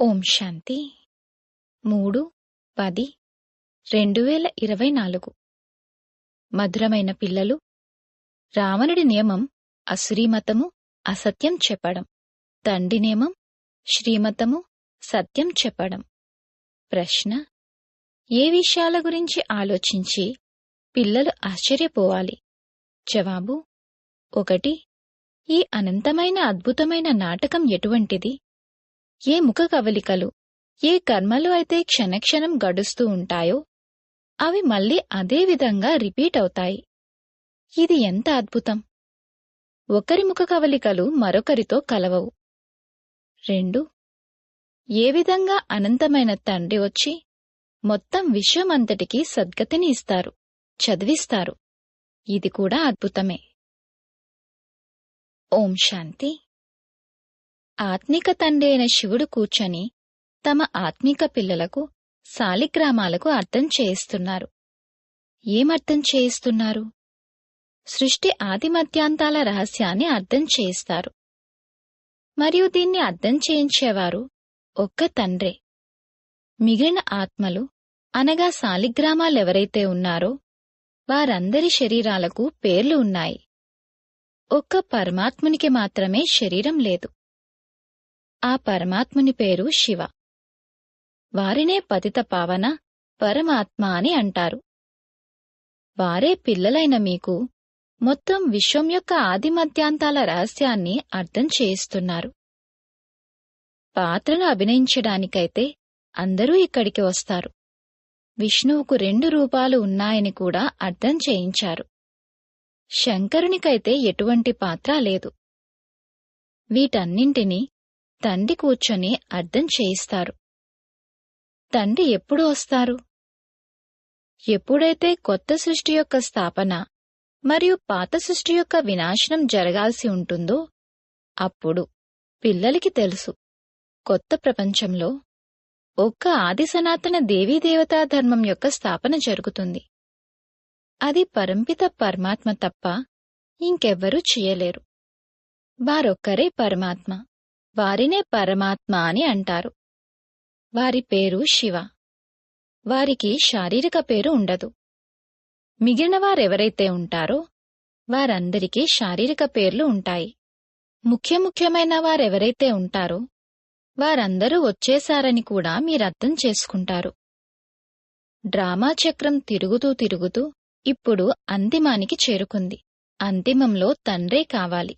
ఓం శాంతి. మూడు పది రెండు వేల ఇరవై నాలుగు. మధురమైన పిల్లలు రావణుడి నియమం అసురీమతము అసత్యం చెప్పడం. తండ్రి నియమం శ్రీమతము సత్యం చెప్పడం. ప్రశ్న ఏ విషయాల గురించి ఆలోచించి పిల్లలు ఆశ్చర్యపోవాలి? జవాబు ఒకటి ఈ అనంతమైన అద్భుతమైన నాటకం ఎటువంటిది? ఏ ముఖ కవలికలు ఏ కర్మలు అయితే క్షణక్షణం గడుస్తూ ఉంటాయో అవి మళ్ళీ అదే విధంగా రిపీట్ అవుతాయి. ఇది ఎంత అద్భుతం! ఒకరి ముఖ కవలికలు మరొకరితో కలవవు. రెండు. ఏ విధంగా అనంతమైన తండ్రి వచ్చి మొత్తం విశ్వమంతటికి సద్గతిని ఇస్తారు చదివిస్తారు. ఇది కూడా అద్భుతమే. ఓం శాంతి. ఆత్మిక తండ్రి అయిన శివుడు కూర్చొని తమ ఆత్మిక పిల్లలకు సాలిగ్రామాలకు అర్థం చేయిస్తున్నారు. ఏమర్థం చేయిస్తున్నారు? సృష్టి ఆది మధ్యాంతాల రహస్యాన్ని అర్థం చేయిస్తారు. మరియు దీన్ని అర్థం చేయించేవారు ఒక్క తండ్రే. మిగిలిన ఆత్మలు అనగా సాలిగ్రామాలెవరైతే ఉన్నారో వారందరి శరీరాలకు పేర్లు ఉన్నాయి. ఒక్క పరమాత్మునికి మాత్రమే శరీరం లేదు. ఆ పరమాత్ముని పేరు శివ. వారినే పతిత పావన పరమాత్మ అని అంటారు. వారే పిల్లలైన మీకు మొత్తం విశ్వం యొక్క ఆది మధ్యాంతాల రహస్యాన్ని అర్థం చేయిస్తున్నారు. పాత్రను అభినయించడానికైతే అందరూ ఇక్కడికి వస్తారు. విష్ణువుకు రెండు రూపాలు ఉన్నాయని కూడా అర్థం చేయించారు. శంకరునికైతే ఎటువంటి పాత్ర లేదు. వీటన్నింటినీ తండ్రి కూర్చొని అర్థం చేయిస్తారు. తండ్రి ఎప్పుడు వస్తారు? ఎప్పుడైతే కొత్త సృష్టి యొక్క స్థాపన మరియు పాత సృష్టి యొక్క వినాశనం జరగాల్సి ఉంటుందో అప్పుడు పిల్లలకి తెలుసు. కొత్త ప్రపంచంలో ఒక్క ఆది సనాతన దేవీదేవతా ధర్మం యొక్క స్థాపన జరుగుతుంది. అది పరంపిత పరమాత్మ తప్ప ఇంకెవ్వరూ చేయలేరు. వారొక్కరే పరమాత్మ. వారినే పరమాత్మ అని అంటారు. వారి పేరు శివ. వారికి శారీరక పేరు ఉండదు. మిగిలిన వారెవరైతే ఉంటారో వారందరికీ శారీరక పేర్లు ఉంటాయి. ముఖ్య ముఖ్యమైన వారెవరైతే ఉంటారో వారందరూ వచ్చేశారని కూడా మీరర్థం చేసుకుంటారు. డ్రామా చక్రం తిరుగుతూ తిరుగుతూ ఇప్పుడు అంతిమానికి చేరుకుంది. అంతిమంలో తండ్రే కావాలి.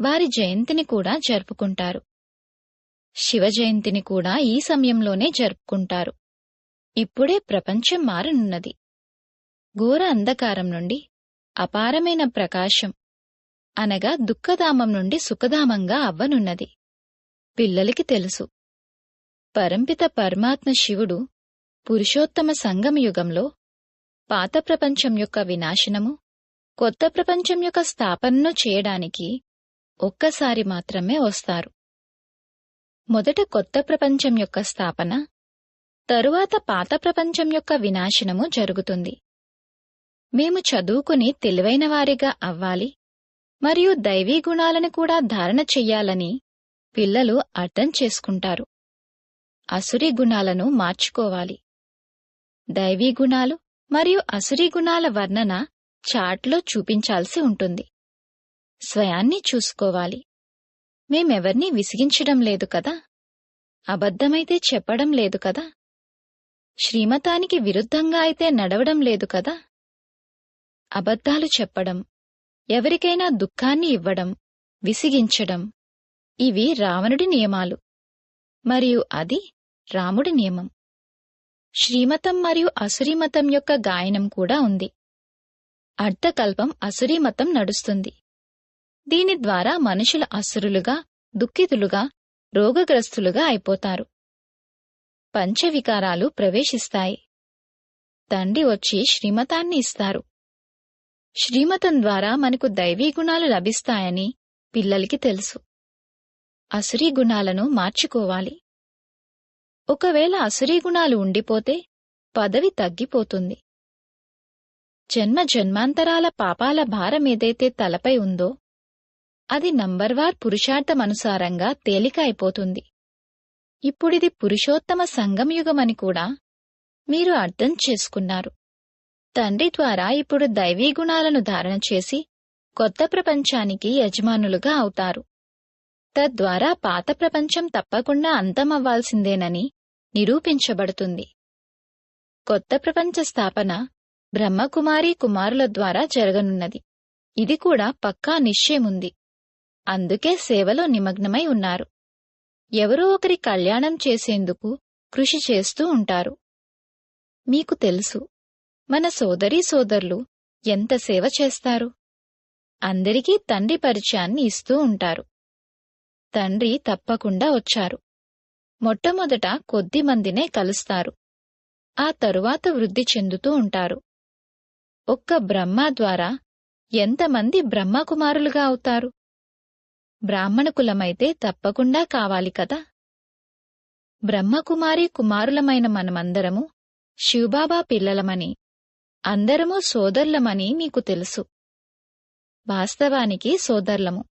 వారి జయంతిని కూడా జరుపుకుంటారు. శివ జయంతిని కూడా ఈ సమయంలోనే జరుపుకుంటారు. ఇప్పుడే ప్రపంచం మారనున్నది. ఘోర అంధకారం నుండి అపారమైన ప్రకాశం అనగా దుఃఖధామం నుండి సుఖధామంగా అవ్వనున్నది. పిల్లలకి తెలుసు. పరంపిత పరమాత్మ శివుడు పురుషోత్తమ సంగమ యుగంలో పాత ప్రపంచం యొక్క వినాశనము కొత్త ప్రపంచం యొక్క స్థాపనను చేయడానికి ఒక్కసారి మాత్రమే వస్తారు. మొదట కొత్త ప్రపంచం యొక్క స్థాపన తరువాత పాత ప్రపంచం యొక్క వినాశనము జరుగుతుంది. మేము చదువుకుని తెలివైన వారిగా అవ్వాలి మరియు దైవీ గుణాలను కూడా ధారణ చెయ్యాలని పిల్లలు అర్థం చేసుకుంటారు. అసురి గుణాలను మార్చుకోవాలి. దైవీ గుణాలు మరియు అసురి గుణాల వర్ణన చాట్లో చూపించాల్సి ఉంటుంది. స్వయాన్ని చూసుకోవాలి. మేమెవర్నీ విసిగించడం లేదు కదా? అబద్ధమైతే చెప్పడం లేదు కదా? శ్రీమతానికి విరుద్ధంగా అయితే నడవడం లేదు కదా? అబద్ధాలు చెప్పడం ఎవరికైనా దుఃఖాన్ని ఇవ్వడం విసిగించడం ఇవి రావణుడి నియమాలు. మరియు అది రాముడి నియమం. శ్రీమతం మరియు అసురీమతం యొక్క గాయనం కూడా ఉంది. అర్ధకల్పం అసురీమతం నడుస్తుంది. దీని ద్వారా మనుషుల అసురులుగా దుఃఖితులుగా రోగగ్రస్తులుగా అయిపోతారు. పంచవికారాలు ప్రవేశిస్తాయి. తండ్రి వచ్చి శ్రీమతాన్ని ఇస్తారు. శ్రీమతం ద్వారా మనకు దైవీ గుణాలు లభిస్తాయని పిల్లలకి తెలుసు. అసురీ గుణాలను మార్చుకోవాలి. ఒకవేళ అసురీ గుణాలు ఉండిపోతే పదవి తగ్గిపోతుంది. జన్మ జన్మాంతరాల పాపాల భారం ఏదైతే తలపై ఉందో అది నంబర్వార్ పురుషార్థమనుసారంగా తేలిక అయిపోతుంది ఇప్పుడిది పురుషోత్తమ సంగమయుగమని కూడా మీరు అర్థం చేసుకున్నారు. తండ్రి ద్వారా ఇప్పుడు దైవీ గుణాలను ధారణ చేసి కొత్త ప్రపంచానికి యజమానులుగా అవుతారు. తద్వారా పాత ప్రపంచం తప్పకుండా అంతమవ్వాల్సిందేనని నిరూపించబడుతుంది. కొత్త ప్రపంచ స్థాపన బ్రహ్మకుమారి కుమారుల ద్వారా జరగనున్నది. ఇది కూడా పక్కా నిశ్చయముంది. అందుకే సేవలో నిమగ్నమై ఉన్నారు. ఎవరో ఒకరి కళ్యాణం చేసేందుకు కృషి చేస్తూ ఉంటారు. మీకు తెలుసు మన సోదరీ సోదరులు ఎంత సేవ చేస్తారు? అందరికీ తండ్రి పరిచయాన్ని ఇస్తూ ఉంటారు. తండ్రి తప్పకుండా వచ్చారు. మొట్టమొదట కొద్ది మందినే కలుస్తారు. ఆ తరువాత వృద్ధి చెందుతూ ఉంటారు. ఒక్క బ్రహ్మ ద్వారా ఎంతమంది బ్రహ్మకుమారులుగా అవుతారు? బ్రాహ్మణ కులమైతే తప్పకుండా కావాలి కదా. బ్రహ్మకుమారి కుమారులమైన మనమందరము శివబాబా పిల్లలమని అందరము సోదరులమని మీకు తెలుసు. వాస్తవానికి సోదరులము.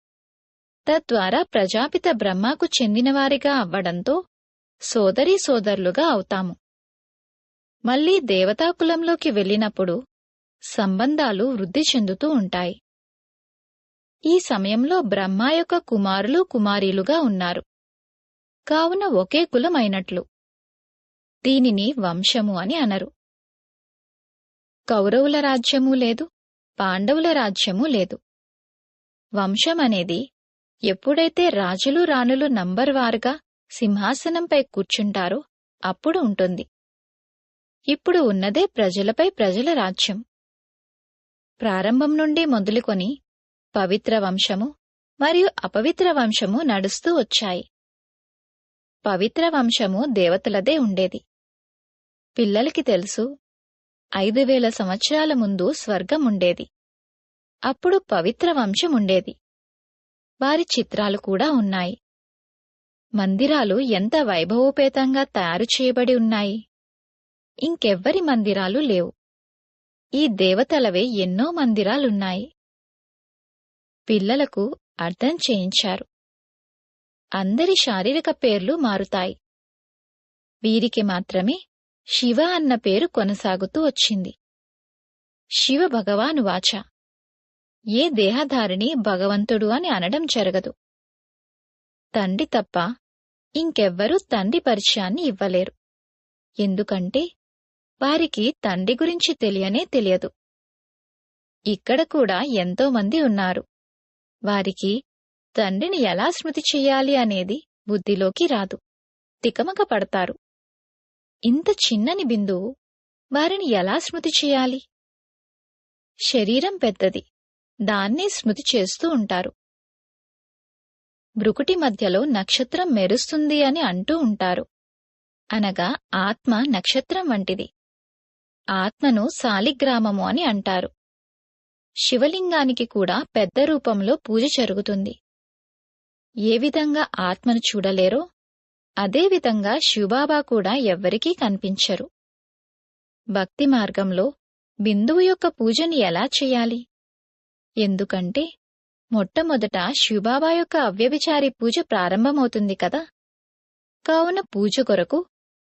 తద్వారా ప్రజాపిత బ్రహ్మకు చెందినవారిగా అవ్వడంతో సోదరీ సోదరులుగా అవుతాము. మళ్ళీ దేవతాకులంలోకి వెళ్ళినప్పుడు సంబంధాలు వృద్ధి చెందుతూ ఉంటాయి. ఈ సమయంలో బ్రహ్మ యొక్క కుమారులు కుమారీలుగా ఉన్నారు. కావున ఒకే కులమైనట్లు. దీనిని వంశము అని అనరు. కౌరవుల రాజ్యమూ లేదు పాండవుల రాజ్యమూ లేదు. వంశమనేది ఎప్పుడైతే రాజులు రాణులు నంబర్ వారుగా సింహాసనంపై కూర్చుంటారో అప్పుడు ఉంటుంది. ఇప్పుడు ఉన్నదే ప్రజలపై ప్రజల రాజ్యం. ప్రారంభం నుండి మొదలుకొని పవిత్ర వంశము మరియు అపవిత్ర వంశము నడుస్తూ వచ్చాయి. పవిత్ర వంశము దేవతలదే ఉండేది. పిల్లలకి తెలుసు ఐదు వేల సంవత్సరాల ముందు స్వర్గం ఉండేది. అప్పుడు పవిత్ర వంశం ఉండేది. వారి చిత్రాలు కూడా ఉన్నాయి. మందిరాలు ఎంత వైభవోపేతంగా తయారు చేయబడి ఉన్నాయి. ఇంకెవ్వరి మందిరాలు లేవు. ఈ దేవతలవే ఎన్నో మందిరాలున్నాయి. పిల్లలకు అర్థం చేయించారు. అందరి శారీరక పేర్లు మారుతాయి. వీరికి మాత్రమే శివ అన్న పేరు కొనసాగుతూ వచ్చింది. శివ భగవాను వాచ. ఏ దేహధారిని భగవంతుడు అని అనడం జరగదు. తండ్రి తప్ప ఇంకెవ్వరూ తండ్రి పరిచయాన్ని ఇవ్వలేరు. ఎందుకంటే వారికి తండ్రి గురించి తెలియనే తెలియదు. ఇక్కడ కూడా ఎంతోమంది ఉన్నారు. వారికి తండ్రిని ఎలా స్మృతి చెయ్యాలి అనేది బుద్ధిలోకి రాదు. తికమక పడతారు. ఇంత చిన్నని బిందువు వారిని ఎలా స్మృతి చేయాలి? శరీరం పెద్దది. దాన్నే స్మృతి చేస్తూ ఉంటారు. బ్రుకుటి మధ్యలో నక్షత్రం మెరుస్తుంది అని అంటూ ఉంటారు. అనగా ఆత్మ నక్షత్రం వంటిది. ఆత్మను సాలిగ్రామము అని అంటారు. శివలింగానికి కూడా పెద్ద రూపంలో పూజ జరుగుతుంది. ఏ విధంగా ఆత్మను చూడలేరో అదేవిధంగా శివబాబా కూడా ఎవ్వరికీ కనిపించరు. భక్తి మార్గంలో బిందువు యొక్క పూజని ఎలా చేయాలి? ఎందుకంటే మొట్టమొదట శివబాబా యొక్క అవ్యభిచారి పూజ ప్రారంభమవుతుంది కదా. కావున పూజ కొరకు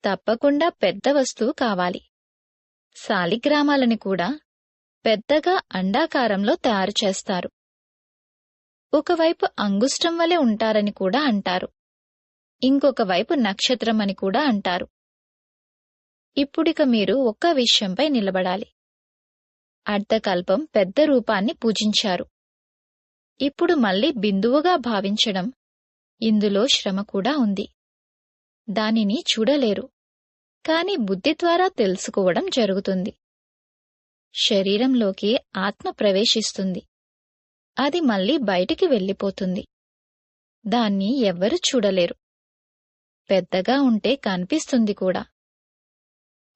తప్పకుండా పెద్ద వస్తువు కావాలి. సాలిగ్రామాలని కూడా పెద్దగా అండాకారంలో తయారు చేస్తారు. ఒకవైపు అంగుష్టం వలె ఉంటారని కూడా అంటారు. ఇంకొక వైపు నక్షత్రం అని కూడా అంటారు. ఇప్పుడిక మీరు ఒక్క విషయంపై నిలబడాలి. అర్ధకల్పం పెద్ద రూపాన్ని పూజించారు. ఇప్పుడు మళ్ళీ బిందువుగా భావించడం. ఇందులో శ్రమ కూడా ఉంది. దానిని చూడలేరు. కాని బుద్ధి ద్వారా తెలుసుకోవడం జరుగుతుంది. శరీరంలోకి ఆత్మ ప్రవేశిస్తుంది. అది మళ్ళీ బయటికి వెళ్ళిపోతుంది. దాన్ని ఎవ్వరు చూడలేరు. పెద్దగా ఉంటే కనిపిస్తుంది కూడా.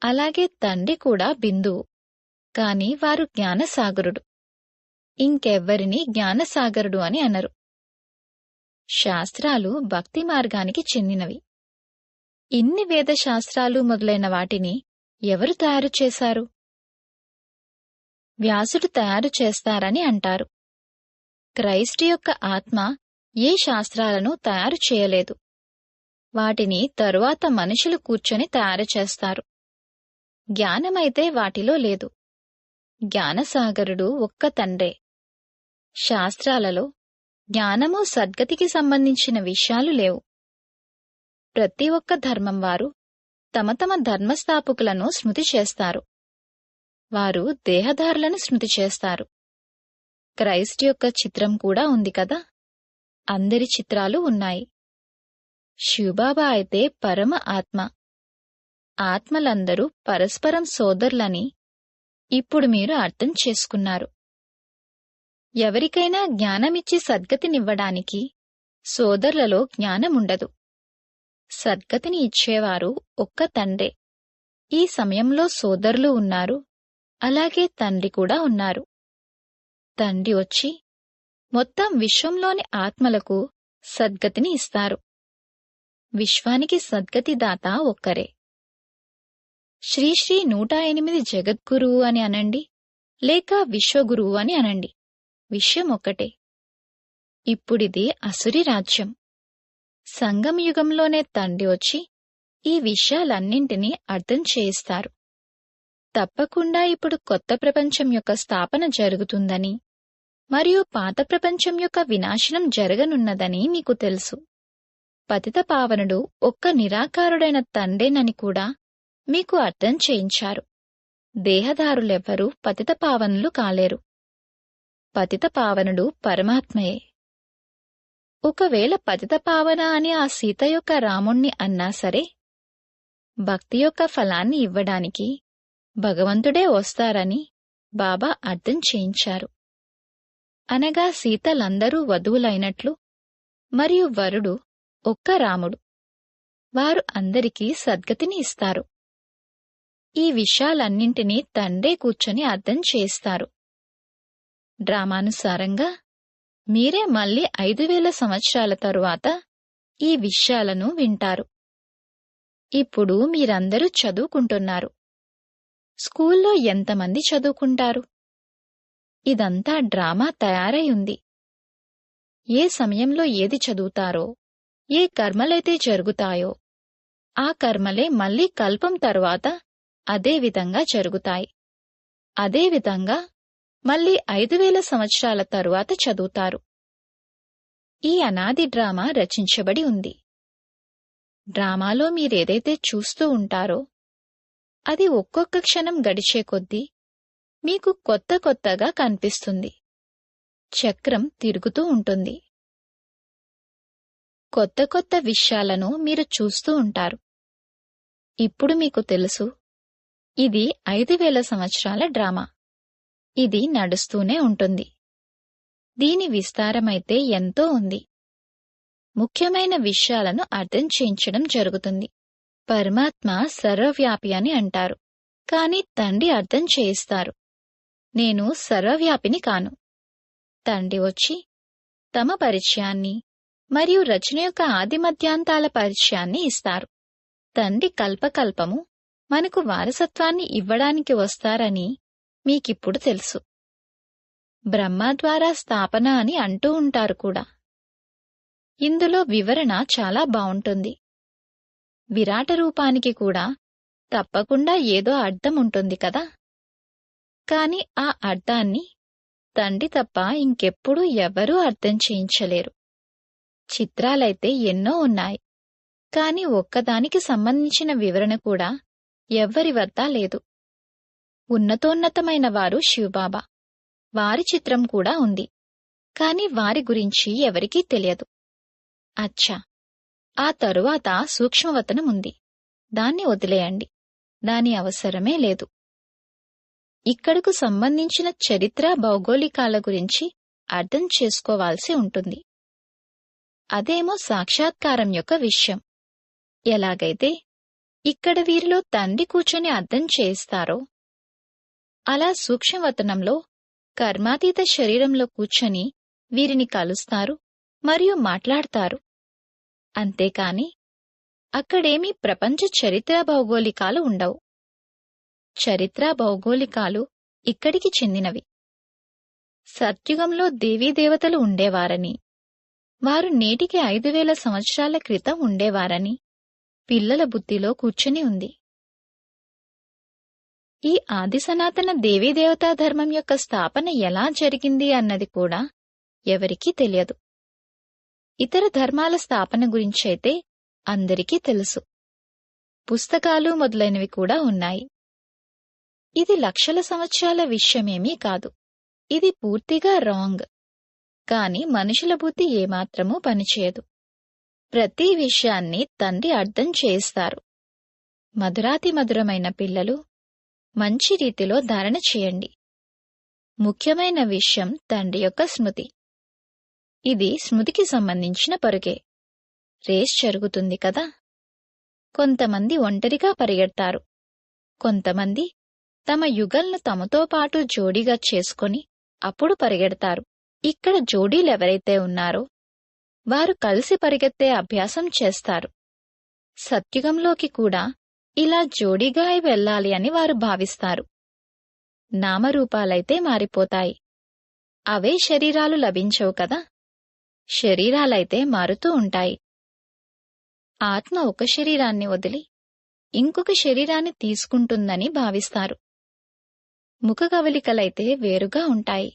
అలాగే తండ్రి కూడా బిందువు. కాని వారు జ్ఞానసాగరుడు. ఇంకెవ్వరిని జ్ఞానసాగరుడు అని అనరు. శాస్త్రాలు భక్తి మార్గానికి చెందినవి. ఇన్ని వేద శాస్త్రాలు మొదలైన వాటిని ఎవరు తయారు చేశారు? వ్యాసుడు తయారు చేస్తారని అంటారు. క్రైస్ట్ యొక్క ఆత్మ ఏ శాస్త్రాలను తయారు చేయలేదు. వాటిని తరువాత మనుషులు కూర్చొని తయారు చేస్తారు. జ్ఞానమైతే వాటిలో లేదు. జ్ఞానసాగరుడు ఒక్క తండ్రే. శాస్త్రాలలో జ్ఞానము సద్గతికి సంబంధించిన విషయాలు లేవు. ప్రతి ఒక్క ధర్మం వారు తమ తమ ధర్మస్థాపకులను స్మృతి చేస్తారు. వారు దేహదారులను స్మృతి చేస్తారు. క్రైస్ట్ యొక్క చిత్రం కూడా ఉంది కదా? అందరి చిత్రాలు ఉన్నాయి. శివబాబా అయితే పరమ ఆత్మ. ఆత్మలందరూ పరస్పరం సోదరులని. ఇప్పుడు మీరు అర్థం చేసుకున్నారు. ఎవరికైనా జ్ఞానమిచ్చి సద్గతినివ్వడానికి సోదరులలో జ్ఞానముండదు. సద్గతిని ఇచ్చేవారు ఒక్క తండ్రే. ఈ సమయంలో సోదరులు ఉన్నారు. అలాగే తండ్రి కూడా ఉన్నారు. తండ్రి వచ్చి మొత్తం విశ్వంలోని ఆత్మలకు సద్గతిని ఇస్తారు. విశ్వానికి సద్గతి దాత ఒక్కరే శ్రీశ్రీ నూట ఎనిమిది జగద్గురువు అని అనండి లేక విశ్వగురువు అని అనండి. విషయం ఒక్కటే. ఇప్పుడిది అసురి రాజ్యం. సంగం యుగంలోనే తండ్రి వచ్చి ఈ విషయాలన్నింటినీ అర్థం చేయిస్తారు. తప్పకుండా ఇప్పుడు కొత్త ప్రపంచం యొక్క స్థాపన జరుగుతుందని మరియు పాత ప్రపంచం యొక్క వినాశనం జరగనున్నదని మీకు తెలుసు. పతిత పావనుడు ఒక్క నిరాకారుడైన తండేనని కూడా మీకు అర్థం చేయించారు. దేహదారులెవ్వరూ పతిత పావనులు కాలేరు. పతిత పావనుడు పరమాత్మయే. ఒకవేళ పతిత పావన అని ఆ సీత యొక్క రాముణ్ణి అన్నా సరే భక్తి యొక్క ఫలాన్ని ఇవ్వడానికి భగవంతుడే వస్తారని బాబా అర్థం చేయించారు. అనగా సీతలందరూ వధువులైనట్లు మరియు వరుడు ఒక్క రాముడు. వారు అందరికీ సద్గతిని ఇస్తారు. ఈ విషయాలన్నింటినీ తండ్రే కూర్చొని అర్థం చేస్తారు డ్రామానుసారంగా మీరే మళ్ళీ ఐదు వేల సంవత్సరాల తరువాత ఈ విషయాలను వింటారు. ఇప్పుడు మీరందరూ చదువుకుంటున్నారు. స్కూల్లో ఎంతమంది చదువుకుంటారు? ఇదంతా డ్రామా తయారై ఉంది. ఏ సమయంలో ఏది చదువుతారో ఏ కర్మలైతే జరుగుతాయో ఆ కర్మలే మళ్ళీ కల్పం తరువాత అదే విధంగా జరుగుతాయి. అదేవిధంగా మళ్ళీ మళ్ళీ ఐదు వేల సంవత్సరాల తరువాత చదువుతారు. ఈ అనాది డ్రామా రచించబడి ఉంది. డ్రామాలో మీరేదైతే చూస్తూ ఉంటారో అది ఒక్కొక్క క్షణం గడిచే కొద్దీ మీకు కొత్త కొత్తగా కనిపిస్తుంది. చక్రం తిరుగుతూ ఉంటుంది. కొత్త కొత్త విషయాలను మీరు చూస్తూ ఉంటారు. ఇప్పుడు మీకు తెలుసు ఇది ఐదు వేల సంవత్సరాల డ్రామా. ఇది నడుస్తూనే ఉంటుంది. దీని విస్తారమైతే ఎంతో ఉంది. ముఖ్యమైన విషయాలను అర్థం చేయించడం జరుగుతుంది. పరమాత్మ సర్వవ్యాపి అని అంటారు. కాని తండ్రి అర్థం చేయిస్తారు. నేను సర్వవ్యాపిని కాను. తండ్రి వచ్చి తమ పరిచయాన్ని మరియు రచన యొక్క ఆదిమధ్యాంతాల పరిచయాన్ని ఇస్తారు. తండ్రి కల్పకల్పము మనకు వారసత్వాన్ని ఇవ్వడానికి వస్తారని మీకిప్పుడు తెలుసు. బ్రహ్మ ద్వారా స్థాపన అని అంటూ ఉంటారు కూడా. ఇందులో వివరణ చాలా బావుంటుంది. విరాట రూపానికి కూడా తప్పకుండా ఏదో అర్థం ఉంటుంది కదా? కాని ఆ అర్థాన్ని తండ్రి తప్ప ఇంకెప్పుడూ ఎవరూ అర్థం చేయించలేరు. చిత్రాలైతే ఎన్నో ఉన్నాయి. కాని ఒక్కదానికి సంబంధించిన వివరణ కూడా ఎవ్వరి వద్ద లేదు. ఉన్నతోన్నతమైన వారు శివబాబా. వారి చిత్రం కూడా ఉంది. కాని వారి గురించి ఎవరికీ తెలియదు. అచ్చా! ఆ తరువాత సూక్ష్మవతనం ఉంది దాన్ని వదిలేయండి. దాని అవసరమే లేదు. ఇక్కడకు సంబంధించిన చరిత్ర భౌగోళికాల గురించి అర్థం చేసుకోవాల్సి ఉంటుంది. అదేమో సాక్షాత్కారం యొక్క విషయం. ఎలాగైతే ఇక్కడ వీరిలో తండ్రి కూర్చొని అర్థం చేయిస్తారో అలా సూక్ష్మవతనంలో కర్మాతీత శరీరంలో కూర్చొని వీరిని కలుస్తారు మరియు మాట్లాడతారు. అంతేకాని అక్కడేమీ ప్రపంచ చరిత్ర భౌగోళికాలు ఉండవు. చరిత్ర భౌగోళికాలు ఇక్కడికి చెందినవి. సత్యుగంలో దేవీదేవతలు ఉండేవారని వారు నేటికి ఐదు వేల సంవత్సరాల క్రితం ఉండేవారని పిల్లల బుద్ధిలో కూర్చుని ఉంది. ఈ ఆది సనాతన దేవీదేవతా ధర్మం యొక్క స్థాపన ఎలా జరిగింది అన్నది కూడా ఎవరికీ తెలియదు. ఇతర ధర్మాల స్థాపన గురించైతే అందరికీ తెలుసు. పుస్తకాలు మొదలైనవి కూడా ఉన్నాయి. ఇది లక్షల సంవత్సరాల విషయమేమీ కాదు. ఇది పూర్తిగా రాంగ్. కాని మనుషుల బుద్ధి ఏమాత్రమూ పనిచేయదు. ప్రతి విషయాన్ని తండ్రి అర్థం చేస్తారు మధురాతి మధురమైన పిల్లలు మంచి రీతిలో ధారణ చేయండి. ముఖ్యమైన విషయం తండ్రి యొక్క స్మృతి. ఇది స్మృతికి సంబంధించిన పరుగే. రేస్ జరుగుతుంది కదా? కొంతమంది ఒంటరిగా పరిగెడతారు. కొంతమంది తమ యుగల్ను తమతో పాటు జోడీగా చేసుకొని అప్పుడు పరిగెడతారు. ఇక్కడ జోడీలెవరైతే ఉన్నారో వారు కలిసి పరిగెత్తే అభ్యాసం చేస్తారు. సత్యుగంలోకి కూడా ఇలా జోడీగా వెళ్ళాలి అని వారు భావిస్తారు. నామరూపాలైతే మారిపోతాయి. అవే శరీరాలు లభించవు కదా? శరీరాలైతే మారుతూ ఉంటాయి. ఆత్మ ఒక శరీరాన్ని వదిలి ఇంకొక శరీరాన్ని తీసుకుంటుందని భావిస్తారు. ముఖ కవలికలైతే వేరుగా ఉంటాయి.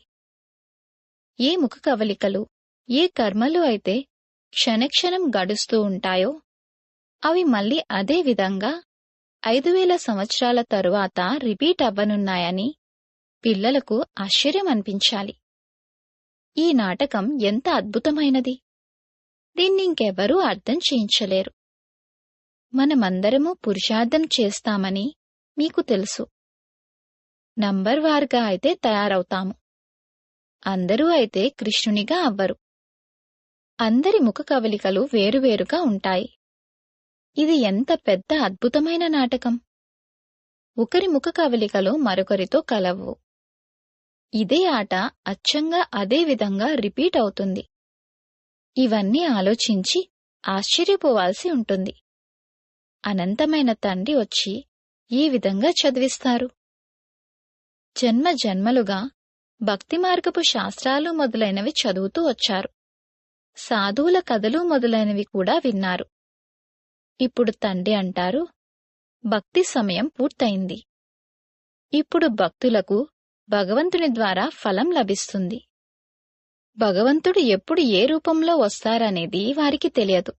ఏ ముఖ కవలికలు ఏ కర్మలు అయితే క్షణక్షణం గడుస్తూ ఉంటాయో అవి మళ్ళీ అదే విధంగా ఐదు వేల సంవత్సరాల తరువాత రిపీట్ అవ్వనున్నాయని పిల్లలకు ఆశ్చర్యం అనిపించాలి ఈ నాటకం ఎంత అద్భుతమైనది! దీన్ని ఇంకెవరూ అర్థం చేయించలేరు. మనమందరము పురుషార్థం చేస్తామని మీకు తెలుసు. నంబర్ వారుగా అయితే తయారవుతాము. అందరూ అయితే కృష్ణునిగా అవ్వరు. అందరి ముఖ కవలికలు వేరువేరుగా ఉంటాయి. ఇది ఎంత పెద్ద అద్భుతమైన నాటకం! ఒకరి ముఖ కవలికలు మరొకరితో కలవు. ఇదే ఆట అచ్చంగా అదే విధంగా రిపీట్ అవుతుంది. ఇవన్నీ ఆలోచించి ఆశ్చర్యపోవాల్సి ఉంటుంది. అనంతమైన తండ్రి వచ్చి ఈ విధంగా చదివిస్తారు? జన్మ జన్మలుగా భక్తి మార్గపు శాస్త్రాలు మొదలైనవి చదువుతూ వచ్చారు. సాధువుల కథలు మొదలైనవి కూడా విన్నారు. ఇప్పుడు తండ్రి అంటారు భక్తి సమయం పూర్తయింది. ఇప్పుడు భక్తులకు భగవంతుని ద్వారా ఫలం లభిస్తుంది. భగవంతుడు ఎప్పుడు ఏ రూపంలో వస్తారనేది వారికి తెలియదు.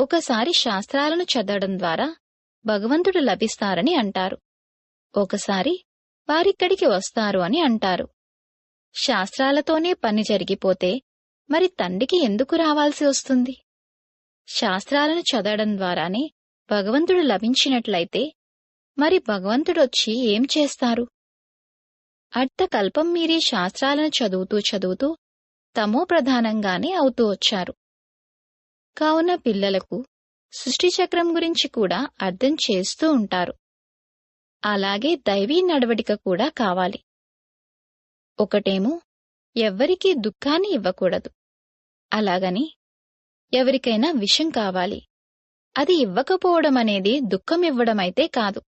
ఒకసారి శాస్త్రాలను చదవడం ద్వారా భగవంతుడు లభిస్తారని అంటారు. ఒకసారి వారిక్కడికి వస్తారు అని అంటారు. శాస్త్రాలతోనే పని జరిగిపోతే మరి తండ్రికి ఎందుకు రావాల్సి వస్తుంది? శాస్త్రాలను చదవడం ద్వారానే భగవంతుడు లభించినట్లయితే మరి భగవంతుడొచ్చి ఏం చేస్తారు? అర్థకల్పం మీరీ శాస్త్రాలను చదువుతూ చదువుతూ తమో ప్రధానంగానే అవుతూ వచ్చారు. కావున పిల్లలకు సృష్టిచక్రం గురించి కూడా అర్థం చేస్తూ ఉంటారు. అలాగే దైవీ నడవడిక కూడా కావాలి. ఒకటేమో ఎవ్వరికీ దుఃఖాన్ని ఇవ్వకూడదు. అలాగని ఎవరికైనా విషం కావాలి. అది ఇవ్వకపోవడం అనేది దుఃఖం ఇవ్వడమైతే కాదు.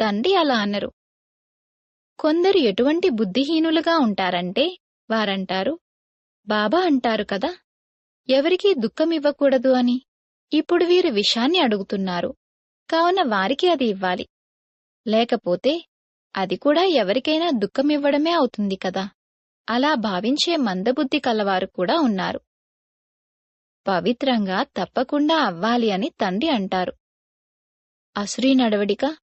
తండ్రి అలా అన్నరు కొందరు ఎటువంటి బుద్ధిహీనులుగా ఉంటారంటే వారంటారు బాబా అంటారు కదా ఎవరికీ దుఃఖమివ్వకూడదు అని. ఇప్పుడు వీరు విషాన్ని అడుగుతున్నారు. కావున వారికి అది ఇవ్వాలి. లేకపోతే అది కూడా ఎవరికైనా దుఃఖమివ్వడమే అవుతుంది కదా. అలా భావించే మందబుద్ధి కలవారు కూడా ఉన్నారు. పవిత్రంగా తప్పకుండా అవ్వాలి అని తండ్రి అంటారు. అసురీ నడవడిక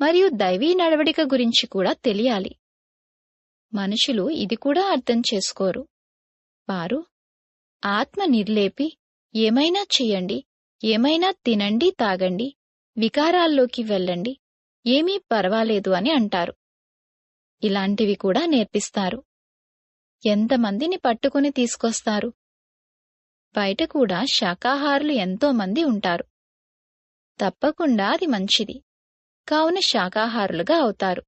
మరియు దైవీ నడవడిక గురించి కూడా తెలియాలి. మనుషులు ఇది కూడా అర్థం చేసుకోరు. వారు ఆత్మ నిర్లేపి ఏమైనా చెయ్యండి ఏమైనా తినండి తాగండి వికారాల్లోకి వెళ్ళండి ఏమీ పర్వాలేదు అని అంటారు. ఇలాంటివి కూడా నేర్పిస్తారు. ఎంతమందిని పట్టుకుని తీసుకొస్తారు? బయట కూడా శాకాహారులు ఎంతోమంది ఉంటారు. తప్పకుండా అది మంచిది. కావున శాకాహారులుగా అవుతారు.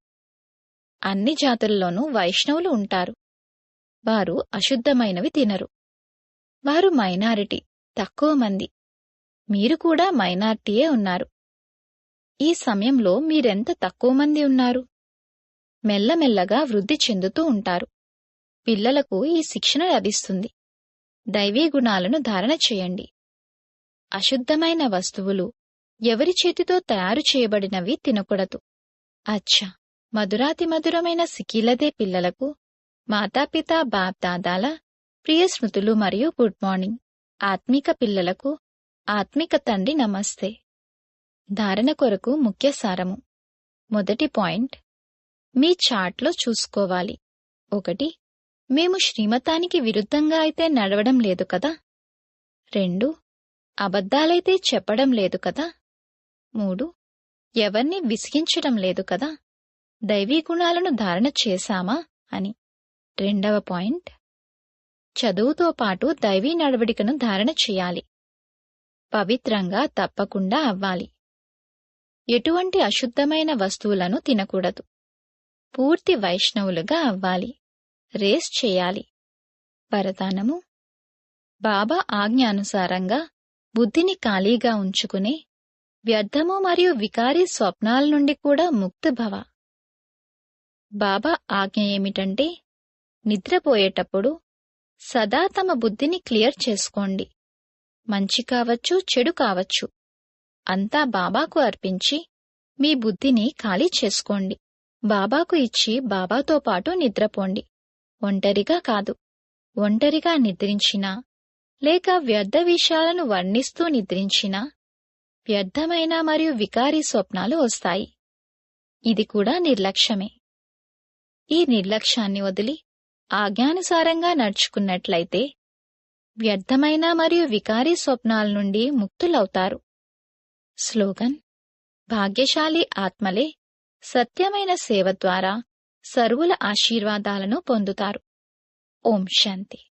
అన్ని జాతుల్లోనూ వైష్ణవులు ఉంటారు. వారు అశుద్ధమైనవి తినరు. వారు మైనారిటీ తక్కువ మంది. మీరు కూడా మైనార్టీయే ఉన్నారు. ఈ సమయంలో మీరెంత తక్కువ మంది ఉన్నారు? మెల్లమెల్లగా వృద్ధి చెందుతూ ఉంటారు. పిల్లలకు ఈ శిక్షణ లభిస్తుంది. దైవీ గుణాలను ధారణ చేయండి. అశుద్ధమైన వస్తువులు ఎవరి చేతితో తయారు చేయబడినవి తినకూడదు. అచ్చా! మధురాతి మధురమైన సికీలదే పిల్లలకు మాతాపిత బాప్ దాదాల ప్రియ స్మృతులు మరియు గుడ్ మార్నింగ్. ఆత్మిక పిల్లలకు ఆత్మిక తండ్రి నమస్తే. ధారణ కొరకు ముఖ్య సారము. మొదటి పాయింట్. మీ చార్ట్లో చూసుకోవాలి. ఒకటి. మేము శ్రీమతానికి విరుద్ధంగా అయితే నడవడం లేదు కదా? రెండు. అబద్ధాలైతే చెప్పడం లేదు కదా? మూడు. ఎవర్ని విసిగించడం లేదు కదా? దైవీ గుణాలను ధారణ చేశామా? అని. రెండవ పాయింట్. చదువుతో పాటు దైవీ నడవడికను ధారణ చేయాలి. పవిత్రంగా తప్పకుండా అవ్వాలి. ఎటువంటి అశుద్ధమైన వస్తువులను తినకూడదు. పూర్తి వైష్ణవులుగా అవ్వాలి. రేస్ చేయాలి. వరదానము. బాబా ఆజ్ఞానుసారంగా బుద్ధిని ఖాళీగా ఉంచుకుని వ్యర్థము మరియు వికారి స్వప్నాల నుండి కూడా ముక్తభవ బాబా ఆజ్ఞ ఏమిటంటే నిద్రపోయేటప్పుడు సదా తమ బుద్ధిని క్లియర్ చేసుకోండి. మంచి కావచ్చు చెడు కావచ్చు. అంతా బాబాకు అర్పించి మీ బుద్ధిని ఖాళీ చేసుకోండి. బాబాకు ఇచ్చి బాబాతో పాటు నిద్రపోండి. ఒంటరిగా కాదు. ఒంటరిగా నిద్రించినా లేక వ్యర్థ విషయాలను వర్ణిస్తూ నిద్రించినా వ్యర్థమైన మరియు వికారీ స్వప్నాలు వస్తాయి. ఇది కూడా నిర్లక్ష్యమే. ఈ నిర్లక్ష్యాన్ని వదిలి ఆజ్ఞానుసారంగా నడుచుకున్నట్లయితే వ్యర్థమైన మరియు వికారీ స్వప్నాల నుండి ముక్తులవుతారు. స్లోగన్ భాగ్యశాలి ఆత్మలే సత్యమైన సేవ ద్వారా సర్వుల ఆశీర్వాదాలను పొందుతారు. ఓం శాంతి.